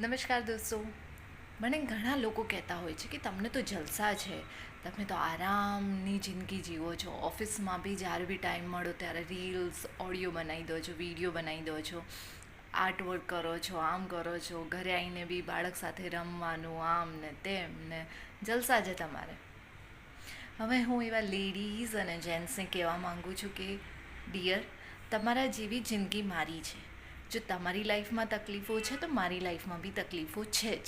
નમસ્કાર દોસ્તો. મને ઘણા લોકો કહેતા હોય છે કે તમને તો જલસા છે. તમે તો આરામની જિંદગી જીવો છો. ઓફિસમાં બી જ્યારે બી ટાઈમ મળો ત્યારે રીલ્સ, ઓડિયો બનાવી દો છો, વીડિયો બનાવી દો છો. આર્ટ વર્ક કરો છો, આમ કરો છો. ઘરે આવીને બી બાળક સાથે રમવાનું, આમ ને તેમ ને. જલસા છે તમારે. હવે હું એવા લેડીઝ અને જેન્ટ્સને કહેવા માગું છું કે ડિયર તમારા જેવી જિંદગી મારી છે. જો તમારી લાઈફમાં તકલીફો છે, તો મારી લાઈફમાં બી તકલીફો છે જ.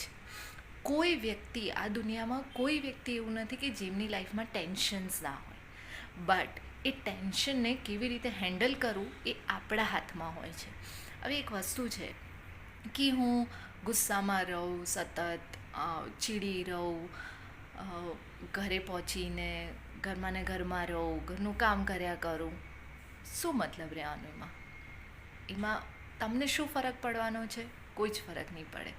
કોઈ વ્યક્તિ આ દુનિયામાં કોઈ વ્યક્તિ એવું નથી કે જેમની લાઈફમાં ટેન્શન્સ ના હોય. બટ એ ટેન્શનને કેવી રીતે હેન્ડલ કરવું એ આપણા હાથમાં હોય છે. હવે એક વસ્તુ છે કે હું ગુસ્સામાં રહું, સતત ચીડી રહું ઘરે પહોંચીને ઘરમાં ને ઘરમાં રહું, ઘરનું કામ કર્યા કરું. શું મતલબ રહેવાનું એમાં? એમાં તમને શું ફરક પડવાનો છે? કોઈ જ ફરક નહીં પડે.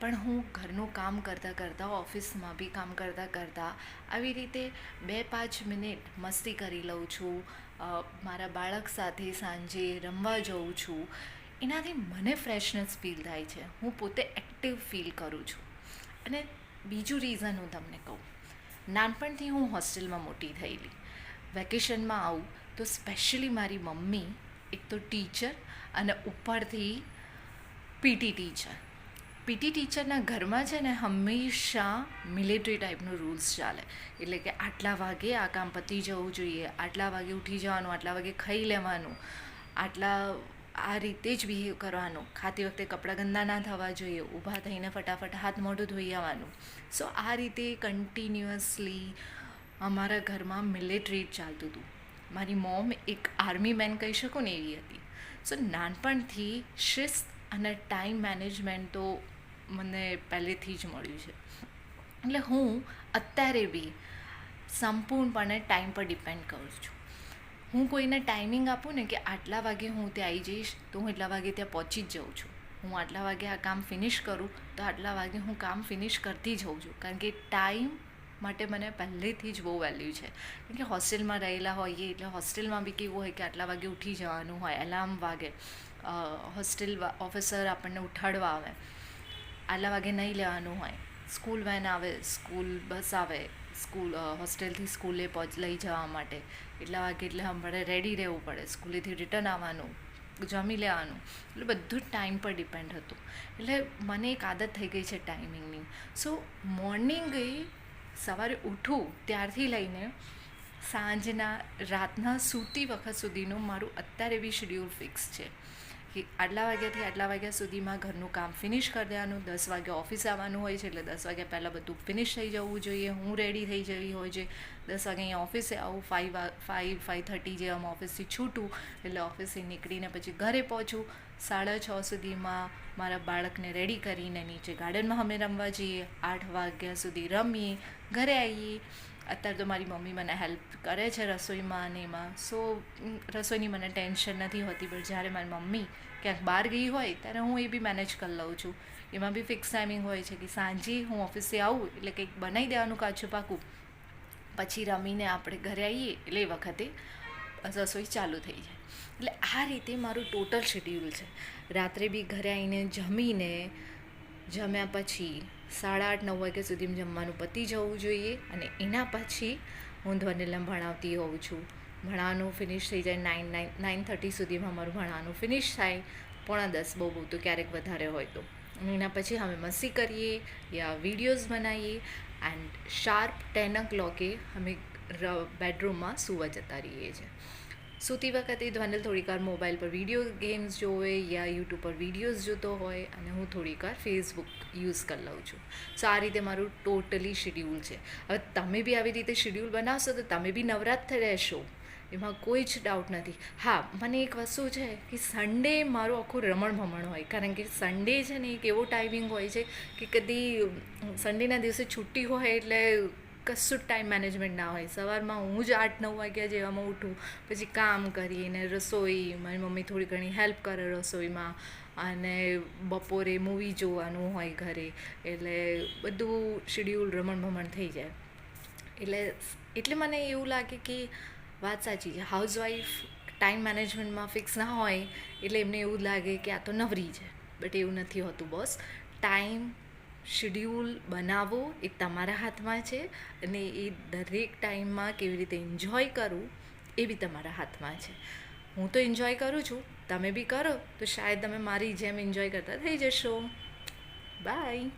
પણ હું ઘરનું કામ કરતાં કરતાં, ઓફિસમાં બી કામ કરતાં કરતાં આવી રીતે બે પાંચ મિનિટ મસ્તી કરી લઉં છું. મારા બાળક સાથે સાંજે રમવા જઉં છું. એનાથી મને ફ્રેશનેસ ફીલ થાય છે. હું પોતે એક્ટિવ ફીલ કરું છું. અને બીજું રીઝન હું તમને કહું. નાનપણથી હું હોસ્ટેલમાં મોટી થયેલી. વેકેશનમાં આવું તો સ્પેશિયલી મારી મમ્મી એક તો ટીચર અને ઉપરથી પીટી ટીચર પીટી ટીચરના ઘરમાં છે ને હંમેશા મિલિટરી ટાઈપનું રૂલ્સ ચાલે. એટલે કે આટલા વાગે આ કામ પતી જવું જોઈએ, આટલા વાગે ઉઠી જવાનું, આટલા વાગે ખાઈ લેવાનું, આટલા આ રીતે જ બિહેવ કરવાનું. ખાતી વખતે કપડાં ગંદા ના થવા જોઈએ, ઊભા થઈને ફટાફટ હાથ મોઢું ધોઈ આવવાનું. સો આ રીતે કન્ટિન્યુઅસલી અમારા ઘરમાં મિલિટરી ચાલતું હતું. મારી મોમ એક આર્મી મેન કહી શકું ને એવી હતી. સો નાનપણથી શિસ્ત અને ટાઈમ મેનેજમેન્ટ તો મને પહેલેથી જ મળ્યું છે. એટલે હું અત્યારે બી સંપૂર્ણપણે ટાઈમ પર ડિપેન્ડ કરું છું. હું કોઈને ટાઈમિંગ આપું ને કે આટલા વાગે હું ત્યાં આવી જઈશ, તો હું એટલા વાગે ત્યાં પહોંચી જ જાઉં છું. હું આટલા વાગે આ કામ ફિનિશ કરું, તો આટલા વાગે હું કામ ફિનિશ કરતી જઉં છું. કારણ કે ટાઈમ માટે મને પહેલેથી જ બહુ વેલ્યુ છે. કેમ કે હોસ્ટેલમાં રહેલા હોઈએ એટલે હોસ્ટેલમાં બી કેવું હોય કે આટલા વાગે ઉઠી જવાનું હોય એલાર્મ વાગે. હોસ્ટેલ ઓફિસર આપણને ઉઠાડવા આવે. આટલા વાગે નહીં લેવાનું હોય. સ્કૂલ વેન આવે સ્કૂલ બસ આવે સ્કૂલ હોસ્ટેલથી સ્કૂલે પહોંચ, લઈ જવા માટે. એટલા વાગે એટલે અમારે રેડી રહેવું પડે. સ્કૂલેથી રિટર્ન આવવાનું, જમી લેવાનું. એટલે બધું જ ટાઈમ પર ડિપેન્ડ હતું. એટલે મને એક આદત થઈ ગઈ છે ટાઈમિંગની સો મોર્નિંગે સવારે ઉઠું ત્યારથી લઈને સાંજના રાતના સૂતી વખત સુધીનું મારું અત્યારે બી શેડ્યુલ ફિક્સ છે. કે આટલા વાગ્યાથી આટલા વાગ્યા સુધીમાં ઘરનું કામ ફિનિશ કરી દેવાનું. દસ વાગ્યા ઓફિસ આવવાનું હોય છે એટલે દસ વાગ્યા પહેલાં બધું ફિનિશ થઈ જવું જોઈએ. હું રેડી થઈ જવી હોય છે. દસ વાગે અહીંયા ઓફિસે આવું ફાઇવ ફાઇવ ફાઇવ થર્ટી જે આમ ઓફિસથી છૂટું એટલે ઓફિસથી નીકળીને પછી ઘરે પહોંચું. સાડા છ સુધીમાં મારા બાળકને રેડી કરીને નીચે ગાર્ડનમાં અમે રમવા જઈએ. આઠ વાગ્યા સુધી રમીએ. ઘરે આવીએ. અત્યારે તો મારી મમ્મી મને હેલ્પ કરે છે રસોઈમાં અને એમાં. સો રસોઈની મને ટેન્શન નથી હોતી પણ જ્યારે મારી મમ્મી ક્યાંક બહાર ગઈ હોય, ત્યારે હું એ બી મેનેજ કરી લઉં છું. એમાં બી ફિક્સ ટાઈમિંગ હોય છે કે સાંજે હું ઓફિસે આવું, એટલે કંઈક બનાવી દેવાનું કાચું પાકું. પછી રમીને આપણે ઘરે આવીએ, એટલે એ વખતે રસોઈ ચાલુ થઈ જાય. એટલે આ રીતે મારું ટોટલ શેડ્યુલ છે. રાત્રે બી ઘરે આવીને જમીને જમ્યા પછી સાડા આઠ, નવ વાગ્યા સુધી જમવાનું પતી જવું જોઈએ અને એના પછી હું ધ્વનિલમ ભણાવતી હોઉં છું. ભણાવવાનું ફિનિશ થઈ જાય નાઇન નાઇન નાઇન થર્ટી સુધીમાં મારું ભણાવવાનું ફિનિશ થાય. પોણા દસ બહુ બહુ તો ક્યારેક વધારે હોય તો. એના પછી અમે મસ્તી કરીએ યા વિડીયોઝ બનાવીએ એન્ડ શાર્પ ટેન ઓ ક્લોકે અમે બેડરૂમમાં સૂવા જતા રહીએ છીએ. સૂતી વખતે ધ્વનિલ થોડીકવાર મોબાઈલ પર વીડિયો ગેમ્સ જોવે યા યુટ્યુબ પર વિડીયોઝ જોતો હોય અને હું થોડીકવાર ફેસબુક યુઝ કરી લઉં છું. સો આ રીતે મારું ટોટલી શિડ્યુલ છે. હવે તમે બી આવી રીતે શિડ્યુલ બનાવશો તો તમે બી નવરાત રહેશો. એમાં કોઈ જ ડાઉટ નથી. હા, મને એક વસ્તુ છે કે સન્ડે મારું આખું રમણ ભમણ હોય. કારણ કે સન્ડે છે ને એક એવો ટાઈમિંગ હોય છે કે કદી સન્ડેના દિવસે છુટ્ટી હોય એટલે કશું જ ટાઈમ મેનેજમેન્ટ ના હોય. સવારમાં હું જ આઠ નવ વાગ્યા જેવામાં ઉઠું. પછી કામ કરીને રસોઈ, મારી મમ્મી થોડી ઘણી હેલ્પ કરે રસોઈમાં. અને બપોરે મૂવી જોવાનું હોય ઘરે. એટલે બધું શેડ્યુલ રમણ ભમણ થઈ જાય. એટલે એટલે મને એવું લાગે કે વાત સાચી છે. હાઉસવાઈફ ટાઈમ મેનેજમેન્ટમાં ફિક્સ ના હોય, એટલે એમને એવું લાગે કે આ તો નવરી છે. બટ એવું નથી હોતું બોસ ટાઈમ શેડ્યુલ બનાવો, એ તમારા હાથમાં છે અને એ દરેક ટાઈમમાં કેવી રીતે એન્જોય કરવું એ બી તમારા હાથમાં છે. હું તો એન્જોય કરું છું, તમે બી કરો, તો શાયદ તમે મારી જેમ એન્જોય કરતા થઈ જશો. બાય